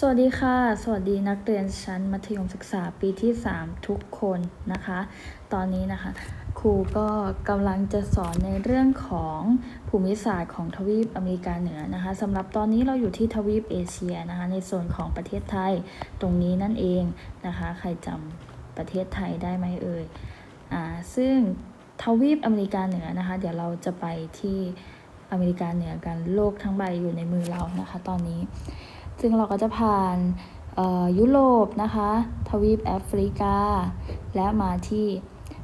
สวัสดีค่ะ สวัสดีนักเรียนชั้นมัธยมศึกษาปีที่ 3 ทุกคนนะคะ ตอนนี้นะคะ ครูก็กำลังจะสอนในเรื่องของภูมิศาสตร์ของทวีปอเมริกาเหนือนะคะสำหรับตอนนี้เราอยู่ที่ทวีปเอเชียนะคะ ในส่วนของประเทศไทยตรงนี้นั่นเองนะคะ ใครจำประเทศไทยได้ไหมเอ่ยอ่าซึ่งทวีปอเมริกาเหนือนะคะ เดี๋ยวเราจะไปที่อเมริกาเหนือกันโลกทั้งใบอยู่ในมือเรานะคะ ตอนนี้ ซึ่งเราก็จะผ่านยุโรปนะคะ ทวีปแอฟริกา และมาที่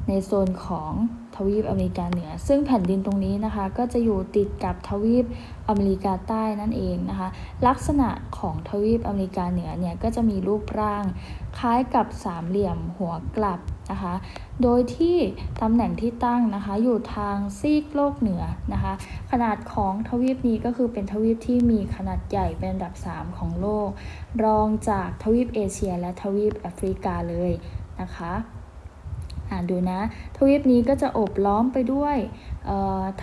ในโซนของทวีปอเมริกาเหนือ ซึ่งแผ่นดินตรงนี้นะคะ ก็จะอยู่ติดกับทวีปอเมริกาใต้นั่นเองนะคะ ลักษณะของทวีปอเมริกาเหนือเนี่ยก็จะมีรูปร่าง คล้ายกับสามเหลี่ยมหัวกลับ นะคะ โดยที่ตำแหน่งที่ตั้งนะคะอยู่ทางซีกโลกเหนือนะคะ ขนาดของทวีปนี้ก็คือเป็นทวีปที่มีขนาดใหญ่เป็นอันดับ 3 ของโลก รองจากทวีปเอเชีย และทวีปแอฟริกาเลยนะคะอ่านดูนะ ทวีปนี้ก็จะโอบล้อมไปด้วย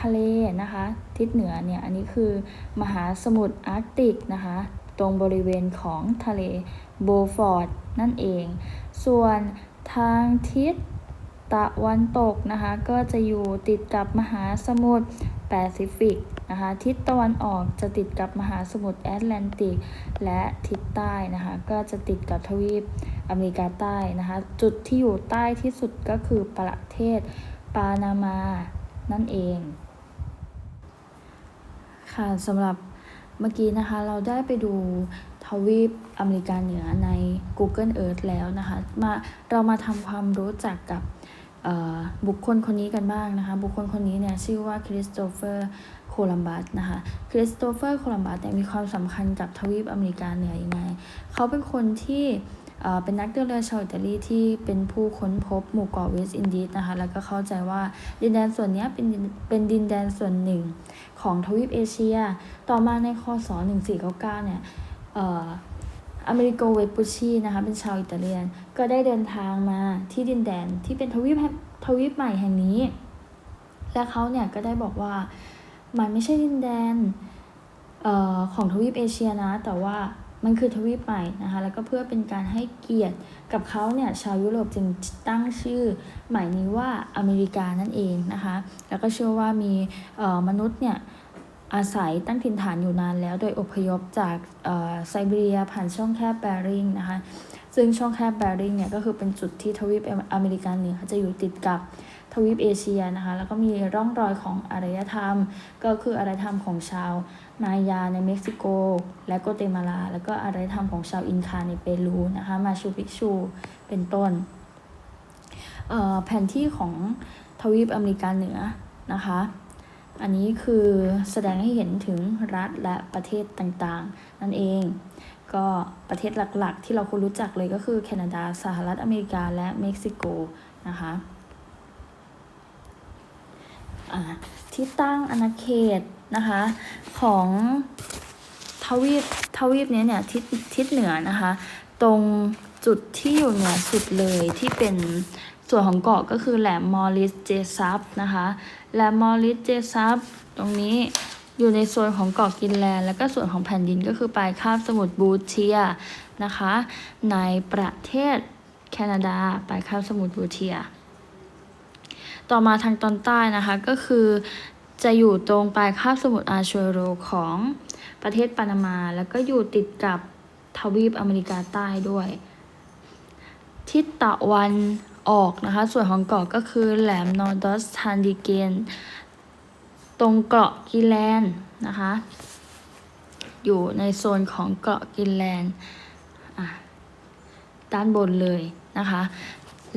ทะเลนะคะ ทิศเหนือเนี่ย อันนี้คือมหาสมุทรอาร์กติกนะคะ ตรงบริเวณของทะเลโบฟอร์ดนั่นเอง ส่วน ทางทิศตะวันตกนะคะ ก็จะอยู่ติดกับมหาสมุทรแปซิฟิกนะคะ ทิศตะวันออกจะติดกับมหาสมุทรแอตแลนติก และทิศใต้นะคะ ก็จะติดกับทวีปอเมริกาใต้นะคะ จุดที่อยู่ใต้ที่สุดก็คือประเทศปานามานั่นเอง ค่ะสำหรับเมื่อกี้นะคะเราได้ไปดู วีปอเมริกาเหนือใน Google Earth แล้วนะคะมาเรามาทำความรู้จักกับบุคคลคนนี้กันบ้างนะคะ บุคคลคนนี้เนี่ยชื่อว่าคริสโตเฟอร์โคลัมบัสนะคะ คริสโตเฟอร์โคลัมบัสเนี่ยมีความสำคัญกับทวีปอเมริกาเหนือยังไง เขาเป็นคนที่เป็นนักเดินเรือชาวอิตาลีที่เป็นผู้ค้นพบหมู่เกาะเวสต์อินดีสนะคะ แล้วก็เข้าใจว่าดินแดนส่วนนี้เป็นเป็นดินแดนส่วนหนึ่งของทวีปเอเชีย ต่อมาในคศ 1499 เนี่ย อ่ออเมริโกเวปุชีนะคะเป็นชาวอิตาเลียน ก็ได้เดินทางมาที่ดินแดนที่เป็นทวีปทวีปใหม่แห่งนี้ และเขาเนี่ยก็ได้บอกว่ามันไม่ใช่ดินแดนเอ่อของทวีปเอเชียนะ แต่ว่ามันคือทวีปใหม่นะคะ แล้วก็เพื่อเป็นการให้เกียรติกับเขาเนี่ยชาวยุโรปจึงตั้งชื่อใหม่นี้ว่าอเมริกานั่นเองนะคะ แล้วก็เชื่อว่ามีเอ่อมนุษย์เนี่ย อาศัยตั้งถิ่นฐานอยู่นานแล้ว โดยอพยพจากไซบีเรียผ่านช่องแคบแบริงนะคะซึ่งช่องแคบแบริงเนี่ยก็คือเป็นจุดที่ทวีปอเมริกาเหนือจะอยู่ติดกับทวีปเอเชียนะคะแล้วก็มีร่องรอยของอารยธรรม ก็คืออารยธรรมของชาวมายาในเม็กซิโก และโกเตมาลา แล้วก็อารยธรรมของชาวอินคาในเปรูนะคะมาชูปิกชูเป็นต้นแผนที่ของทวีปอเมริกาเหนือนะคะ อันนี้คือแสดงให้เห็นถึงรัฐและประเทศต่างๆ นั่นเอง ก็ประเทศหลักๆ ที่เราควรรู้จักเลยก็คือแคนาดาสหรัฐอเมริกาและเม็กซิโกนะคะที่ตั้งอาณาเขตนะคะของทวีปทวีปเนี้ยเนี่ยทิศทิศเหนือนะคะ ตรงจุดที่อยู่เหนือสุดเลยที่เป็น ส่วนของเกาะก็คือแหลมมอริสเจซับนะคะแหลมมอริสเจซับตรงนี้อยู่ในโซนของเกาะกินแลนด์แล้วก็ส่วนของแผ่นดินก็คือปลายคาบสมุทรบูเทียนะคะ ในประเทศแคนาดาปลายคาบสมุทรบูเทีย ต่อมาทางตอนใต้นะคะก็คือจะอยู่ตรงปลายคาบสมุทรอาชัวโรของประเทศปานามา แล้วก็อยู่ติดกับทวีปอเมริกาใต้ด้วย ทิศตะวัน ออกนะคะ ส่วนของเกาะก็คือแหลมนอร์ดอสทันดิเกน ตรงเกาะกินแลนด์นะคะ อยู่ในโซนของเกาะกินแลนด์ด้านบนเลยนะคะ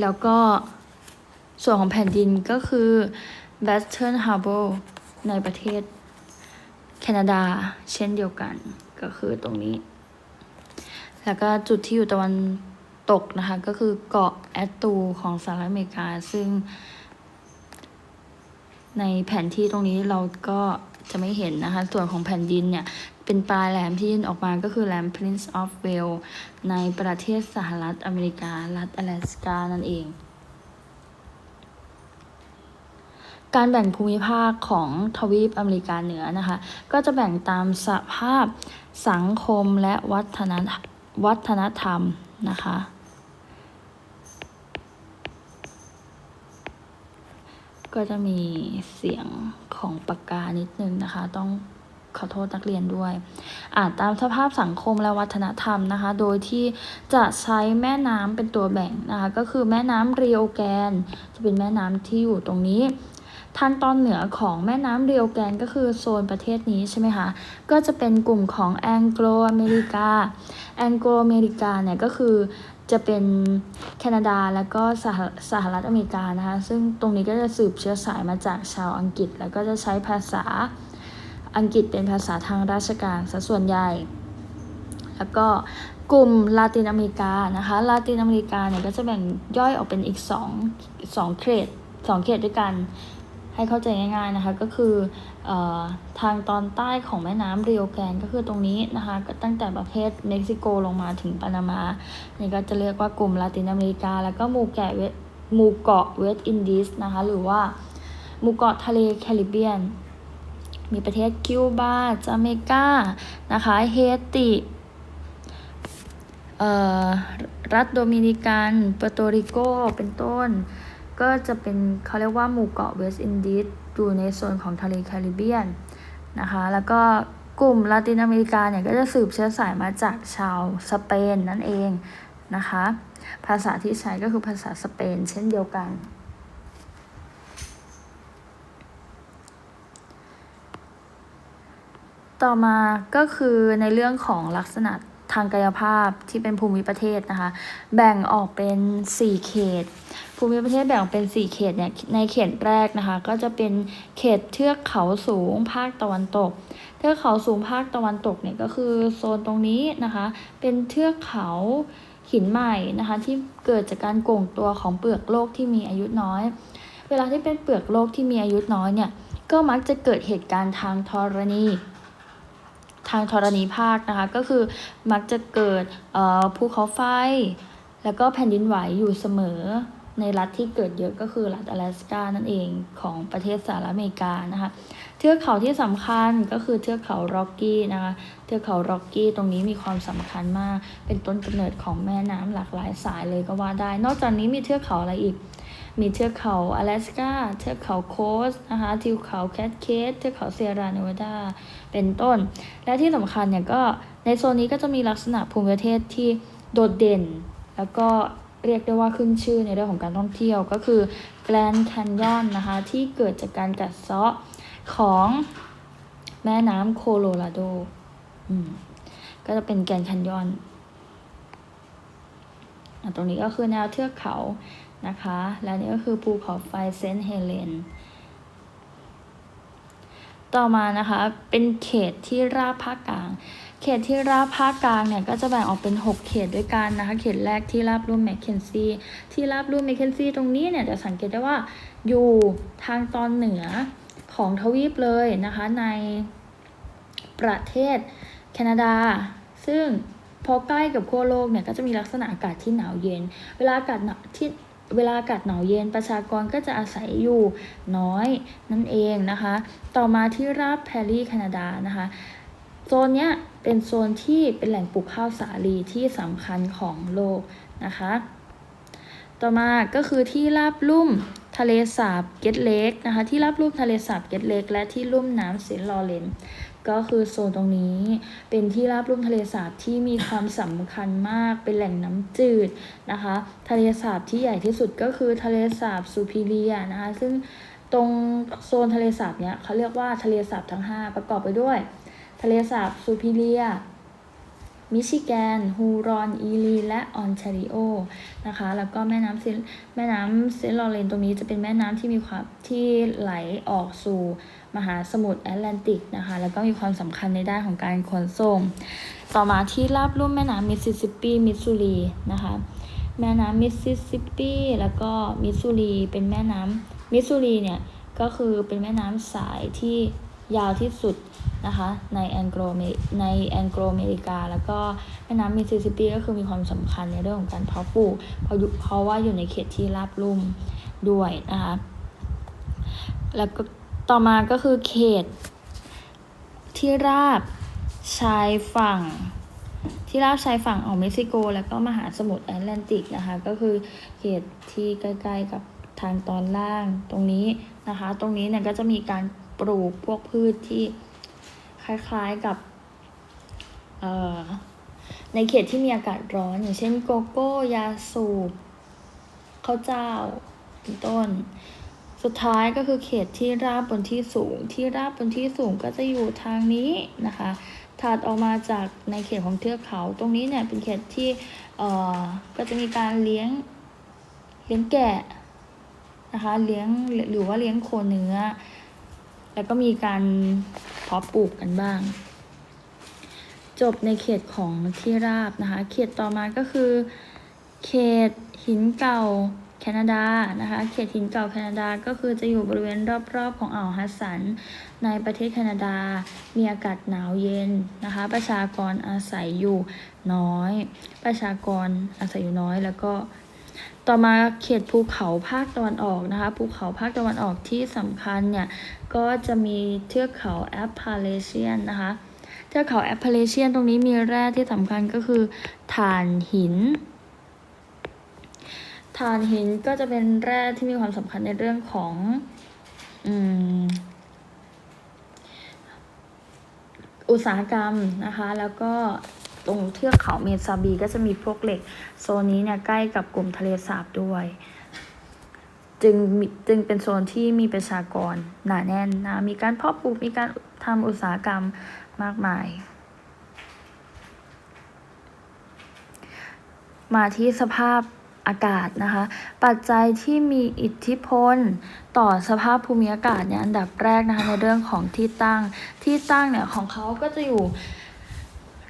แล้วก็ส่วนของแผ่นดินก็คือ Western Harbor ในประเทศแคนาดาเช่นเดียวกันก็คือตรงนี้ แล้วก็จุดที่อยู่ตะวัน ตกนะคะก็คือเกาะแอตตูของสหรัฐอเมริกา ซึ่ง ในแผนที่ตรงนี้เราก็จะไม่เห็นนะคะ ส่วนของแผ่นดินเนี่ย เป็นปลายแหลมที่ยื่นออกมาก็คือแหลม Prince of Wales ในประเทศสหรัฐอเมริกา รัฐอลาสกานั่นเอง การแบ่งภูมิภาคของทวีปอเมริกาเหนือนะคะ ก็จะแบ่งตามสภาพสังคมและวัฒนวัฒนธรรมนะคะ ก็จะมีเสียงของปากกานิดนึงนะคะ ต้องขอโทษนักเรียนด้วยอ่าตามสภาพสังคมและวัฒนธรรมนะคะ โดยที่จะใช้แม่น้ำเป็นตัวแบ่งนะคะ ก็คือแม่น้ำเรียวแกน จะเป็นแม่น้ำที่อยู่ตรงนี้ทางตอนเหนือของแม่น้ำเรียวแกนก็คือโซนประเทศนี้ใช่ไหมคะ ก็จะเป็นกลุ่มของแองโกลอเมริกา แองโกลอเมริกาเนี่ยก็คือ จะเป็นแคนาดาแล้วก็สหสหรัฐอเมริกานะคะ ซึ่งตรงนี้ก็จะสืบเชื้อสายมาจากชาวอังกฤษ แล้วก็จะใช้ภาษาอังกฤษเป็นภาษาทางราชการซะส่วนใหญ่ แล้วก็กลุ่มลาตินอเมริกานะคะลาตินอเมริกาเนี่ยก็จะแบ่งย่อยออกเป็นอีก2 2เขต2เขตด้วยกัน ให้เข้าใจง่ายๆนะคะ ก็คือ ทางตอนใต้ของแม่น้ำเรียวแกนก็คือตรงนี้นะคะก็ตั้งแต่ประเทศเม็กซิโกลงมาถึงปานามานี่ก็จะเรียกว่ากลุ่มลาตินอเมริกา แล้วก็หมู่แกะหมู่เกาะเวสต์อินดิสนะคะหรือว่าหมู่เกาะทะเลแคริบเบียน มีประเทศคิวบาจาเมกานะคะเฮติเอ่อรัฐโดมินิกันเปอร์โตริโกเป็นต้น ก็จะเป็นเขาเรียกว่าหมู่เกาะเวสต์อินดิส อยู่ในโซนของทะเลแคริบเบียนนะคะ แล้วก็กลุ่มลาตินอเมริกาเนี่ยก็จะสืบเชื้อสายมาจากชาวสเปนนั่นเองนะคะ ภาษาที่ใช้ก็คือภาษาสเปนเช่นเดียวกัน ต่อมาก็คือในเรื่องของลักษณะ ทางกายภาพที่เป็นภูมิประเทศนะคะ แบ่งออกเป็น 4 เขต ภูมิประเทศแบ่งออกเป็น 4 เขตเนี่ยในเขตแรกนะคะ ก็จะเป็นเขตเทือกเขาสูงภาคตะวันตก เทือกเขาสูงภาคตะวันตกเนี่ยก็คือโซนตรงนี้นะคะ เป็นเทือกเขาหินใหม่นะคะที่เกิดจากการโก่งตัวของเปลือกโลกที่มีอายุน้อย เวลาที่เป็นเปลือกโลกที่มีอายุน้อยเนี่ยก็มักจะเกิดเหตุการณ์ทางธรณี ทางธรณีภาคนะคะ ก็คือมักจะเกิดภูเขาไฟ แล้วก็แผ่นดินไหวอยู่เสมอในรัฐที่เกิดเยอะก็คือรัฐอลาสกานั่นเองของประเทศสหรัฐอเมริกานะคะ เทือกเขาที่สำคัญก็คือเทือกเขาร็อกกี้นะคะ เทือกเขาร็อกกี้ตรงนี้มีความสำคัญมาก เป็นต้นกำเนิดของแม่น้ำหลากหลายสายเลยก็ว่าได้ นอกจากนี้มีเทือกเขาอะไรอีก มีเทือกเขาอลาสก้าเทือกเขาโคสนะคะทิวเขาแคทเคสเทือกเขาเซียราเนวาดาเป็นต้น และที่สำคัญเนี่ยก็ในโซนนี้ก็จะมีลักษณะภูมิประเทศที่โดดเด่น แล้วก็เรียกได้ว่าขึ้นชื่อในเรื่องของการท่องเที่ยวก็คือแกรนด์แคนยอนนะคะที่เกิดจากการกัดเซาะของแม่น้ำโคโลราโดอืมก็จะเป็นแกรนด์แคนยอนตรงนี้ก็คือแนวเทือกเขา นะคะ และนี่ก็คือภูเขาไฟเซนต์เฮเลนต่อมานะคะ เป็นเขตที่ราบภาคกลาง เขตที่ราบภาคกลางเนี่ยก็จะแบ่งออกเป็น 6 เขตด้วยกันนะคะ เขตแรกที่ราบรุ่มแมคเคนซีที่ราบรุ่มแมคเคนซีตรงนี้เนี่ยจะสังเกตได้ว่าอยู่ทางตอนเหนือของทวีปเลยนะคะในประเทศแคนาดา ซึ่งพอใกล้กับขั้วโลกเนี่ยก็จะมีลักษณะอากาศที่หนาวเย็น เวลาอากาศหนาวที่ เวลาอากาศหนาวเย็นประชากรก็จะอาศัยอยู่น้อยนั่นเองนะคะ ต่อมาที่ราบแพรรี่แคนาดานะคะโซนเนี้ยเป็นโซนที่เป็นแหล่งปลูกข้าวสาลีที่สำคัญของโลกนะคะ ต่อมาก็คือที่ราบลุ่มทะเลสาบเกตเลกนะคะที่ราบลุ่มทะเลสาบเกตเลกและที่ลุ่มน้ำเซนต์ลอเรน ก็คือโซนตรงนี้ เป็นที่ราบลุ่มทะเลสาบที่มีความสำคัญมาก เป็นแหล่งน้ำจืดนะคะ ทะเลสาบที่ใหญ่ที่สุดก็คือทะเลสาบซูพิเลียนะคะ ซึ่งตรงโซนทะเลสาบเนี้ยเขาเรียกว่าทะเลสาบทั้ง 5 ประกอบไปด้วย ทะเลสาบซูพิเลียมิชิแกน ฮูรอน อีลี และออนแทริโอ นะคะ แล้วก็แม่น้ำเซนแม่น้ำเซนต์ลอเรนตรงนี้จะเป็นแม่น้ำที่มีความที่ไหลออกสู่ มหาสมุทรแอตแลนติกนะคะ แล้วก็มีความสำคัญในด้านของการขนส่ง ต่อมาที่ราบลุ่มแม่น้ำมิสซิสซิปปี มิสซูรีนะคะ แม่น้ำมิสซิสซิปปี แล้วก็มิสซูรี เป็นแม่น้ำมิสซูรีเนี่ย ก็คือเป็นแม่น้ำสายที่ยาวที่สุดนะคะในแองโกลเมในแองโกลเมริกา แล้วก็แม่น้ำมิสซิสซิปปีก็คือมีความสำคัญในเรื่องของการเพาะปลูกเพราะอยู่เพราะว่าอยู่ในเขตที่ราบลุ่มด้วยนะคะแล้วก็ ต่อมาก็คือเขต ที่ราบชายฝั่ง ที่ราบชายฝั่งขอ่าวเม็กซิโก แล้วก็มหาสมุทรแอตแลนติกนะคะ ก็คือเขตที่ใกล้ๆกับทางตอนล่างตรงนี้นะคะ ตรงนี้เนี่ยก็จะมีการปลูกพวกพืชที่คล้ายๆกับในเขตที่มีอากาศร้อน อย่างเช่นโกโก้ ยาสูบข้าวเจ้าเป็นต้น สุดท้ายก็คือเขตที่ราบบนที่สูง ที่ราบบนที่สูงก็จะอยู่ทางนี้นะคะ ถัดออกมาจากในเขตของเทือกเขา ตรงนี้เนี่ยเป็นเขตที่เอ่อก็จะมีการเลี้ยงเลี้ยงแกะนะคะ เลี้ยงหรือว่าเลี้ยงโคเนื้อ แล้วก็มีการเพาะปลูกกันบ้าง จบในเขตของที่ราบนะคะ เขตต่อมาก็คือ เขตหินเก่า แคนาดานะคะเขตหินเก่าแคนาดาก็คือจะอยู่บริเวณรอบๆ ของอ่าวฮัดสัน ในประเทศแคนาดา มีอากาศหนาวเย็นนะคะ ประชากรอาศัยอยู่น้อย ประชากรอาศัยอยู่น้อยแล้วก็ต่อมาเขตภูเขาภาคตะวันออกนะคะ ภูเขาภาคตะวันออกที่สำคัญเนี่ย ก็จะมีเทือกเขาแอปพาเลเชียนนะคะ เทือกเขาแอปพาเลเชียนตรงนี้มีแร่ที่สำคัญก็คือถ่านหิน ถ่านหินก็จะเป็นแร่ที่มีความสำคัญในเรื่องของ อืมอุตสาหกรรมนะคะ แล้วก็ตรงเทือกเขาเมซาบีก็จะมีพวกเหล็ก โซนนี้เนี่ยใกล้กับกลุ่มทะเลสาบด้วย จึงจึงเป็นโซนที่มีประชากรหนาแน่นนะมีการเพาะปลูกมีการทำอุตสาหกรรมมากมาย มาที่สภาพ อากาศนะคะ ปัจจัยที่มีอิทธิพล ต่อสภาพภูมิอากาศเนี่ยอันดับแรกนะคะในเรื่องของที่ตั้งที่ตั้งเนี่ยของเขาก็จะอยู่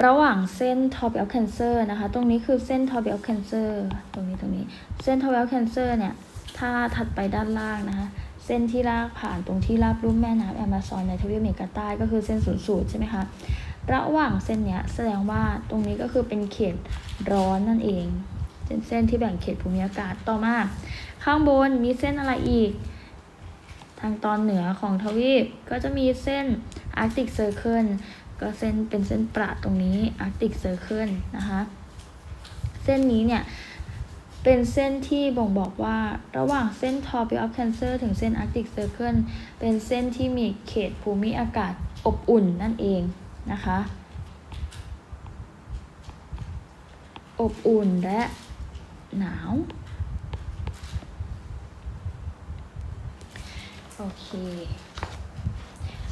ระหว่างเส้น top of cancer นะคะ ตรงนี้คือเส้น top of cancer ตรงนี้ตรงนี้เส้น top of cancer เนี่ยถ้าถัดไปด้านล่างนะคะเส้นที่ลากผ่านตรงที่ราบลุ่มแม่น้ำแอมะซอนในทวีปอเมริกาใต้ก็คือเส้นศูนย์สูตรใช่ไหมคะ ระหว่างเส้นเนี้ยแสดงว่าตรงนี้ก็คือเป็นเขตร้อนนั่นเอง เป็นเส้นที่แบ่งเขตภูมิอากาศต่อมา ข้างบนมีเส้นอะไรอีก ทางตอนเหนือของทวีปก็จะมีเส้นอาร์กติกเซอร์เคิลก็เส้นเป็นเส้นประตรงนี้อาร์กติกเซอร์เคิลนะคะเส้นนี้เนี่ยเป็นเส้นที่บ่งบอกว่าระหว่างเส้น Top of Cancer ถึงเส้น Arctic Circle เป็นเส้นที่มีเขตภูมิอากาศอบอุ่นนั่นเองนะคะ อบอุ่นและ หนาว โอเค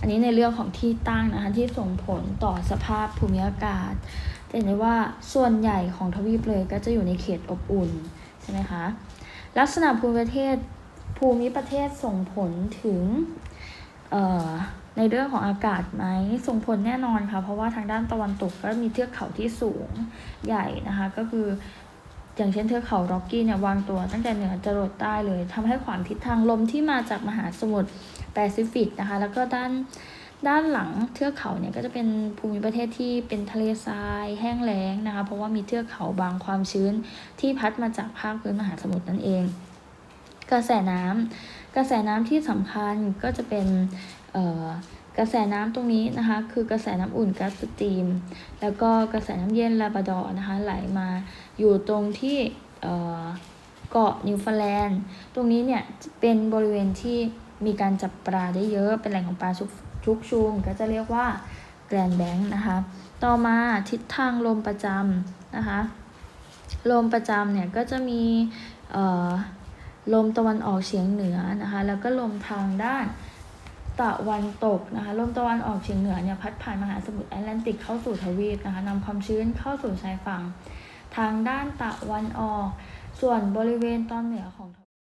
อันนี้ในเรื่องของที่ตั้งนะคะ ที่ส่งผลต่อสภาพภูมิอากาศจะเห็นได้ว่าส่วนใหญ่ของทวีปเลยก็จะอยู่ในเขตอบอุ่นใช่ไหมคะ ลักษณะภูมิประเทศภูมิประเทศส่งผลถึงในเรื่องของอากาศไหมส่งผลแน่นอนค่ะ เพราะว่าทางด้านตะวันตกก็มีเทือกเขาที่สูงใหญ่นะคะ ก็คือ อย่างเช่นเทือกเขาร็อกกี้เนี่ยวางตัวตั้งแต่เหนือจรดใต้เลยทำให้ขวางทิศทางลมที่มาจากมหาสมุทรแปซิฟิกนะคะ แล้วก็ด้านด้านหลังเทือกเขาเนี่ยก็จะเป็นภูมิประเทศที่เป็นทะเลทรายแห้งแล้งนะคะ เพราะว่ามีเทือกเขาบางความชื้นที่พัดมาจากภาคพื้นมหาสมุทรนั่นเอง กระแสน้ำกระแสน้ำที่สำคัญก็จะเป็นกระแสน้ำตรงนี้นะคะ คือกระแสน้ำอุ่นก๊าซสตรีม แล้วก็กระแสน้ำเย็นลาบาดอร์นะคะไหลมา อยู่ตรงที่เกาะนิวฟาแลนด์ ตรงนี้เนี่ยเป็นบริเวณที่มีการจับปลาได้เยอะ เป็นแหล่งของปลาชุกชุกชุมก็จะเรียกว่าแกรนแบงค์นะคะ ต่อมาทิศทางลมประจำนะคะ ลมประจำเนี่ยก็จะมีเอ่อลมตะวันออกเฉียงเหนือนะคะ แล้วก็ลมทางด้านตะวันตกนะคะ ลมตะวันออกเฉียงเหนือเนี่ยพัดผ่านมหาสมุทรแอตแลนติกเข้าสู่ทวีปนะคะนำความชื้นเข้าสู่ชายฝั่ง ทางด้านตะวันออก ส่วนบริเวณตอนเหนือของทวีป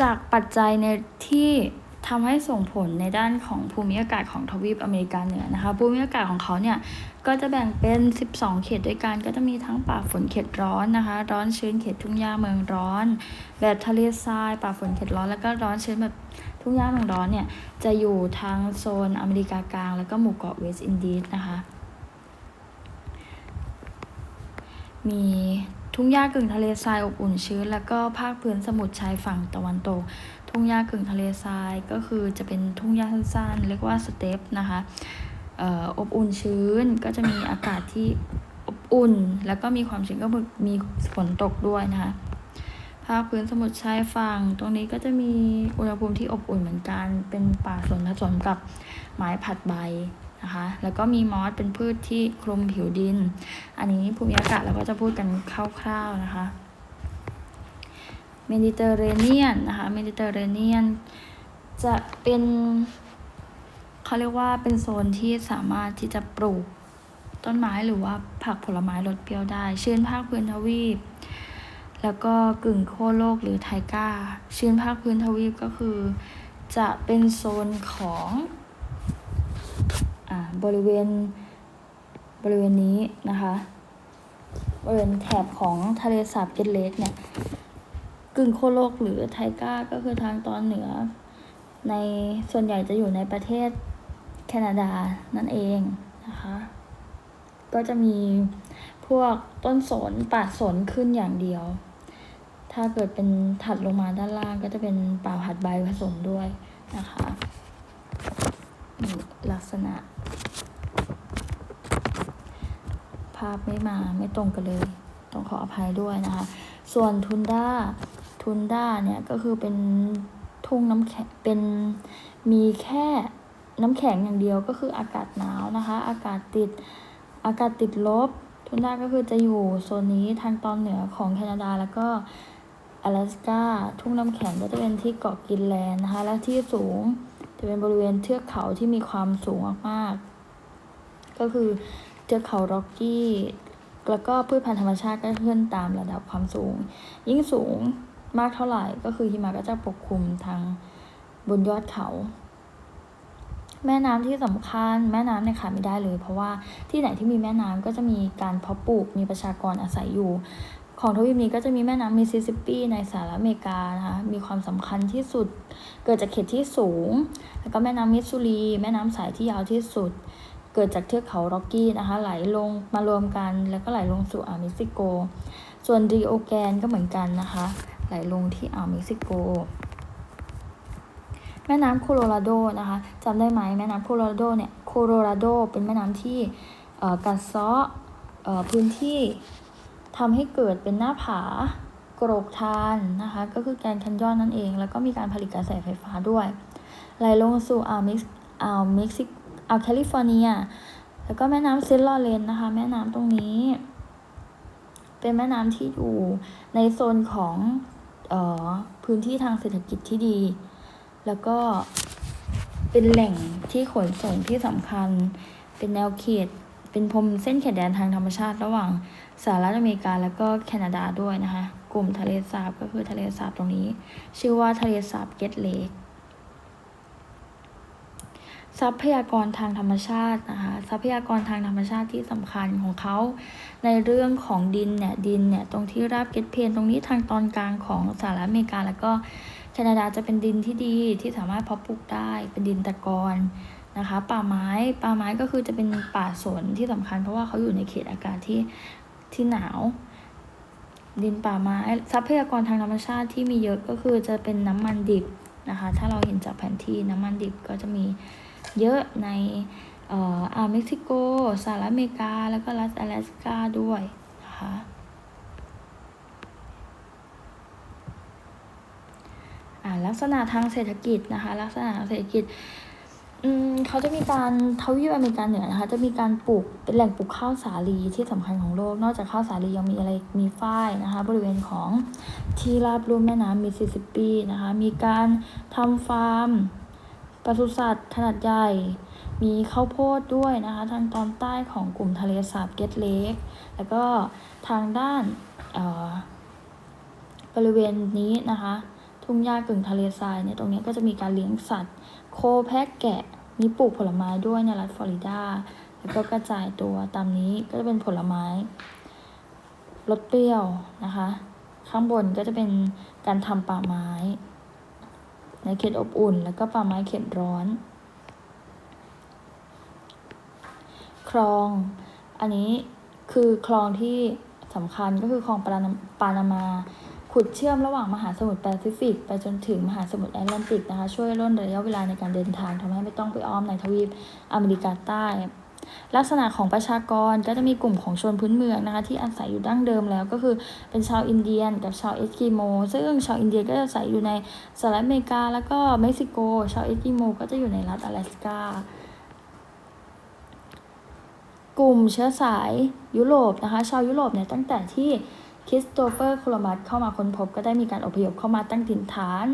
จากปัจจัยในที่ทำให้ส่งผลในด้านของภูมิอากาศของทวีปอเมริกาเหนือนะคะ ภูมิอากาศของเขาเนี่ย ก็จะแบ่งเป็น 12 เขตด้วยกัน ก็จะมีทั้งป่าฝนเขตร้อนนะคะ ร้อนชื้นเขตทุ่งหญ้าเมืองร้อน แบบทะเลทราย ป่าฝนเขตร้อน แล้วก็ร้อนชื้นแบบทุ่งหญ้าเมืองร้อนเนี่ย จะอยู่ทั้งโซนอเมริกากลาง แล้วก็หมู่เกาะเวสต์อินดีสนะคะ มีทุ่งหญ้ากึ่งทะเลทรายอบอุ่นชื้น แล้วก็ภาคพื้นสมุทรชายฝั่งตะวันตก ทุ่งหญ้ากึ่งทะเลทรายก็คือจะเป็นทุ่งหญ้าสั้นๆ เรียกว่าสเตปนะคะเอ่ออบอุ่นชื้นก็จะมีอากาศที่อบอุ่น แล้วก็มีความชื้นก็มีฝนตกด้วยนะคะภาคพื้นสมุทรชายฝั่งตรงนี้ก็จะมีอุณหภูมิที่อบอุ่นเหมือนกัน เป็นป่าสนผสมกับไม้ผัดใบ นะคะ แล้วก็มีมอสเป็นพืชที่คลุมผิวดิน อันนี้ภูมิอากาศเราก็จะพูดกันคร่าวๆนะคะเมดิเตอร์เรเนียนนะคะเมดิเตอร์เรเนียนจะเป็นเขาเรียกว่าเป็นโซนที่สามารถที่จะปลูกต้นไม้หรือว่าผักผลไม้รสเปรี้ยวได้ ชื้นภาคพื้นทวีป แล้วก็กึ่งโคโลกหรือไทก้า ชื้นภาคพื้นทวีปก็คือ จะเป็นโซนของ บริเวณบริเวณนี้นะคะบริเวณแถบของทะเลสาบเกตเลกเนี่ยกึ่งโคโลกหรือไทก้าก็คือทางตอนเหนือ ในส่วนใหญ่จะอยู่ในประเทศแคนาดานั่นเองนะคะก็จะมีพวกต้นสนป่าสนขึ้นอย่างเดียว ถ้าเกิดเป็นถัดลงมาด้านล่างก็จะเป็นป่าผัดใบผสมด้วยนะคะ ลักษณะ ภาพไม่มาไม่ตรงกันเลย ต้องขออภัยด้วยนะคะ ส่วนทุนด้าทุนด้าเนี่ยก็คือเป็นทุ่งน้ำแข็งเป็นมีแค่น้ำแข็งอย่างเดียวก็คืออากาศหนาวนะคะ อากาศติดอากาศติดลบ ทุนด้าก็คือจะอยู่โซนนี้ทางตอนเหนือของแคนาดาแล้วก็阿拉สกาทุ่งน้ำแข็งก็จะเป็นที่เกาะกรีนแลนด์นะคะ และที่สูง จะเป็นบริเวณเทือกเขาที่มีความสูงมากๆ ก็คือเทือกเขาร็อกกี้ แล้วก็พืชพันธุ์ธรรมชาติก็ขึ้นตามระดับความสูง ยิ่งสูงมากเท่าไหร่ก็คือหิมะก็จะปกคลุมทางบนยอดเขา แม่น้ำที่สำคัญแม่น้ำเนี่ยขาดไม่ได้เลย เพราะว่าที่ไหนที่มีแม่น้ำก็จะมีการเพาะปลูกมีประชากรอาศัยอยู่ ของทวีปนี้ก็จะมีแม่น้ำมิสซิสซิปปีในสหรัฐอเมริกานะคะมีความสำคัญที่สุด เกิดจากเขตที่สูง แล้วก็แม่น้ำมิสซูรี แม่น้ำสายที่ยาวที่สุด เกิดจากเทือกเขาร็อกกี้นะคะ ไหลลงมารวมกัน แล้วก็ไหลลงสู่อ่าวเม็กซิโก ส่วนดีโอแกนก็เหมือนกันนะคะ ไหลลงที่อ่าวเม็กซิโกแม่น้ำโคโลราโดนะคะจำได้ไหมแม่น้ำโคโลราโดเนี่ยโคโลราโดเป็นแม่น้ำที่กัดเซาะเอ่อพื้นที่ ทำให้เกิดเป็นหน้าผากรกทานนะคะ ก็คือแกนแคนยอนนั่นเอง แล้วก็มีการผลิตกระแสไฟฟ้าด้วย ไหลลงสู่อ่าวเม็กซิอ่าวเม็กซิกอ่าวแคลิฟอร์เนีย แล้วก็แม่น้ำเซนต์ลอเรนนะคะ แม่น้ำตรงนี้ เป็นแม่น้ำที่อยู่ในโซนของออพื้นที่ทางเศรษฐกิจที่ดี แล้วก็เป็นแหล่งที่ขนส่งที่สำคัญ เป็นแนวเขต เป็นพรมเส้นเขตแดนทางธรรมชาติระหว่างสหรัฐอเมริกาแล้วก็แคนาดาด้วยนะคะ กลุ่มทะเลสาบก็คือทะเลสาบตรงนี้ ชื่อว่าทะเลสาบเกตเลกทรัพยากรทางธรรมชาตินะคะทรัพยากรทางธรรมชาติที่สำคัญของเขา ในเรื่องของดินเนี่ยดินเนี่ยตรงที่ราบเกตเพนตรงนี้ทางตอนกลางของสหรัฐอเมริกา แล้วก็แคนาดาจะเป็นดินที่ดีที่สามารถเพาะปลูกได้เป็นดินตะกอน นะคะ ป่าไม้ป่าไม้ก็คือจะเป็นป่าสนที่สำคัญ เพราะว่าเขาอยู่ในเขตอากาศที่ที่หนาว ดินป่าไม้ทรัพยากรทางธรรมชาติที่มีเยอะก็คือจะเป็นน้ำมันดิบนะคะ ถ้าเราเห็นจากแผนที่น้ำมันดิบก็จะมีเยอะในเอ่ออาวเม็กซิโกสหรัฐอเมริกา แล้วก็รัฐ阿拉สกาด้วยนะคะลักษณะทางเศรษฐกิจนะคะ ลักษณะทางเศรษฐกิจ เขาจะมีการทวีปอเมริกาเหนือนะคะ จะมีการปลูกเป็นแหล่งปลูกข้าวสาลีที่สำคัญของโลก นอกจากข้าวสาลียังมีอะไรมีฝ้ายนะคะ บริเวณของที่ราบลุ่มแม่น้ำมิสซิสซิปปีนะคะ มีการทำฟาร์มปศุสัตว์ขนาดใหญ่ มีข้าวโพดด้วยนะคะ ทางตอนใต้ของกลุ่มทะเลสาบเกตเลกแล้วก็ทางด้านบริเวณนี้นะคะ ทุ่งหญ้ากึ่งทะเลทรายเนี่ยตรงนี้ก็จะมีการเลี้ยงสัตว์ โคแพะแกะมีปลูกผลไม้ด้วยในรัฐฟลอริดาแล้วก็กระจายตัวตามนี้ก็จะเป็นผลไม้รสเปรี้ยวนะคะ ข้างบนก็จะเป็นการทำป่าไม้ ในเขตอบอุ่น แล้วก็ป่าไม้เขตร้อน คลอง อันนี้คือคลองที่สำคัญก็คือคลองปานาปานามา ขุดเชื่อมระหว่างมหาสมุทรแปซิฟิก ไปจนถึงมหาสมุทรแอตแลนติกนะคะช่วยร่นระยะเวลาในการเดินทางทำให้ไม่ต้องไปอ้อมในทวีปอเมริกาใต้ ลักษณะของประชากรก็จะมีกลุ่มของชนพื้นเมืองนะคะที่อาศัยอยู่ดั้งเดิมแล้วก็คือเป็นชาวอินเดียนกับชาวเอสกิโม ซึ่งชาวอินเดียก็จะอาศัยอยู่ในสหรัฐอเมริกาแล้วก็เม็กซิโก ชาวเอสกิโมก็จะอยู่ในรัฐอลาสกากลุ่มเชื้อสายยุโรปนะคะชาวยุโรปเนี่ยตั้งแต่ที่ คริสโตเฟอร์โคลัมบัสเข้ามาค้นพบก็ได้มีการอพยพเข้ามาตั้งถิ่นฐาน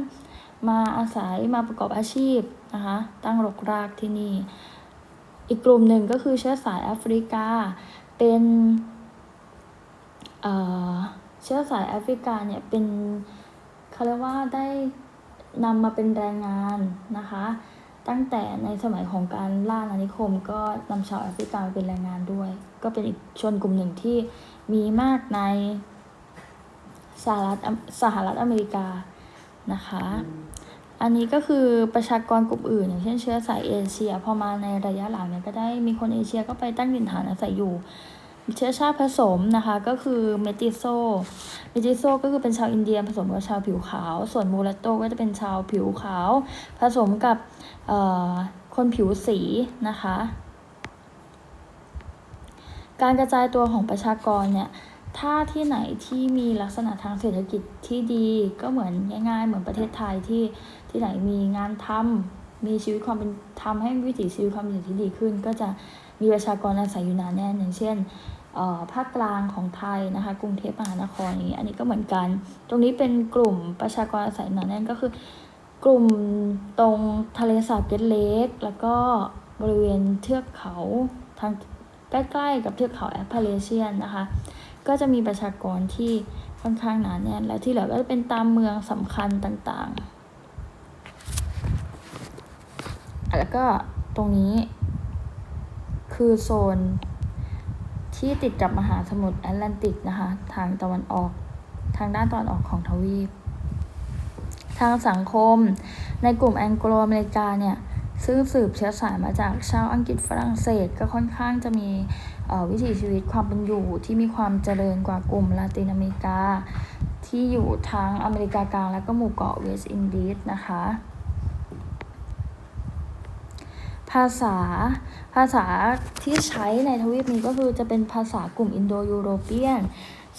มาอาศัยมาประกอบอาชีพนะคะตั้งรกรากที่นี่ อีกกลุ่มหนึ่งก็คือเชื้อสายแอฟริกา เป็นเอ่อเชื้อสายแอฟริกาเนี่ยเป็นเขาเรียกว่าได้นำมาเป็นแรงงานนะคะ ตั้งแต่ในสมัยของการล่าอาณานิคมก็นำชาวแอฟริกามาเป็นแรงงานด้วย ก็เป็นอีกชนกลุ่มหนึ่งที่มีมากใน สหรัฐอเมสหรัฐอเมริกานะคะ อันนี้ก็คือประชากรกลุ่มอื่น อย่างเช่นเชื้อสายเอเชีย พอมาในระยะหลังเนี่ยก็ได้มีคนเอเชียก็ไปตั้งถิ่นฐานอาศัยอยู่ เชื้อชาติผสมนะคะก็คือเมติโซ เมติโซก็คือเป็นชาวอินเดียผสมกับชาวผิวขาว ส่วนมูราโตก็จะเป็นชาวผิวขาว ผสมกับเอ่อคนผิวสีนะคะ การกระจายตัวของประชากรเนี่ย ถ้าที่ไหนที่มีลักษณะทางเศรษฐกิจที่ดีก็เหมือนง่าย ๆ เหมือนประเทศไทยที่ที่ไหนมีงานทำมีชีวิตความเป็นทำให้วิถีชีวิตความเป็นอยู่ที่ดีขึ้น ก็จะมีประชากรอาศัยอยู่หนาแน่นอย่างเช่นภาคกลางของไทยนะคะ กรุงเทพมหานครอย่างนี้อันนี้ก็เหมือนกัน ตรงนี้เป็นกลุ่มประชากรอาศัยหนาแน่นก็คือ กลุ่มตรงทะเลสาบเกตเลกแล้วก็บริเวณเทือกเขาทางใกล้ๆกับเทือกเขาแอปเปอเรเชียนนะคะ ก็จะมีประชากรที่ค่อนข้างหนาแน่น และที่เหลือก็จะเป็นตามเมืองสำคัญต่างๆ แล้วก็ตรงนี้ คือโซนที่ติดกับมหาสมุทรแอตแลนติกนะคะ ทางตะวันออกทางด้านตะวันออกของทวีป ทางสังคมในกลุ่มแองโกลอเมริกาเนี่ย ซึ่งสืบเชื้อสายมาจากชาวอังกฤษฝรั่งเศสก็ค่อนข้างจะมีวิถีชีวิตความเป็นอยู่ที่มีความเจริญกว่ากลุ่มลาตินอเมริกา ที่อยู่ทางอเมริกากลางและก็หมู่เกาะเวสต์อินดีสนะคะภาษาภาษาที่ใช้ในทวีปนี้ก็คือจะเป็นภาษากลุ่มอินโดยูโรเปียน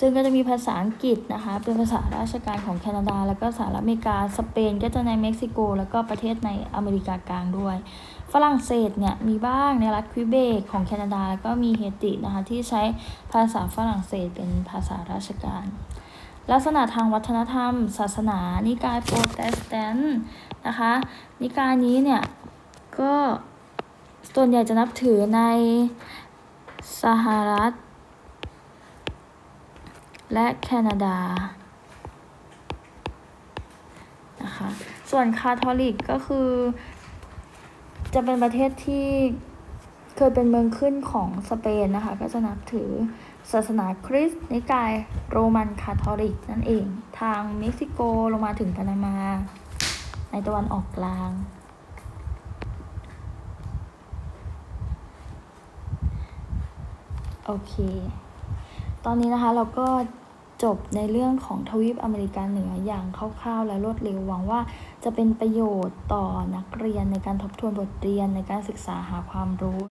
ซึ่งก็จะมีภาษาอังกฤษนะคะ เป็นภาษาราชการของแคนาดา แล้วก็สหรัฐอเมริกา สเปนก็จะในเม็กซิโก แล้วก็ประเทศในอเมริกากลางด้วย ฝรั่งเศสเนี่ยมีบ้างในรัฐควิเบกของแคนาดา แล้วก็มีเฮตินะคะที่ใช้ภาษาฝรั่งเศสเป็นภาษาราชการลักษณะทางวัฒนธรรม ศาสนา นิกายโปรเตสแตนต์นะคะ นิกายนี้เนี่ย ก็ส่วนใหญ่จะนับถือในสหรัฐ และแคนาดานะคะส่วนคาทอลิกก็คือ จะเป็นประเทศที่เคยเป็นเมืองขึ้นของสเปนนะคะ ก็จะนับถือศาสนาคริสต์นิกายโรมันคาทอลิกนั่นเอง ทางเม็กซิโกลงมาถึงปานามา ในตะวันออกกลาง โอเค ตอนนี้นะคะเราก็ จบในเรื่องของทวีปอเมริกาเหนืออย่างคร่าวๆ และรวดเร็วหวังว่าจะเป็นประโยชน์ต่อนักเรียนในการทบทวนบทเรียนในการศึกษาหาความรู้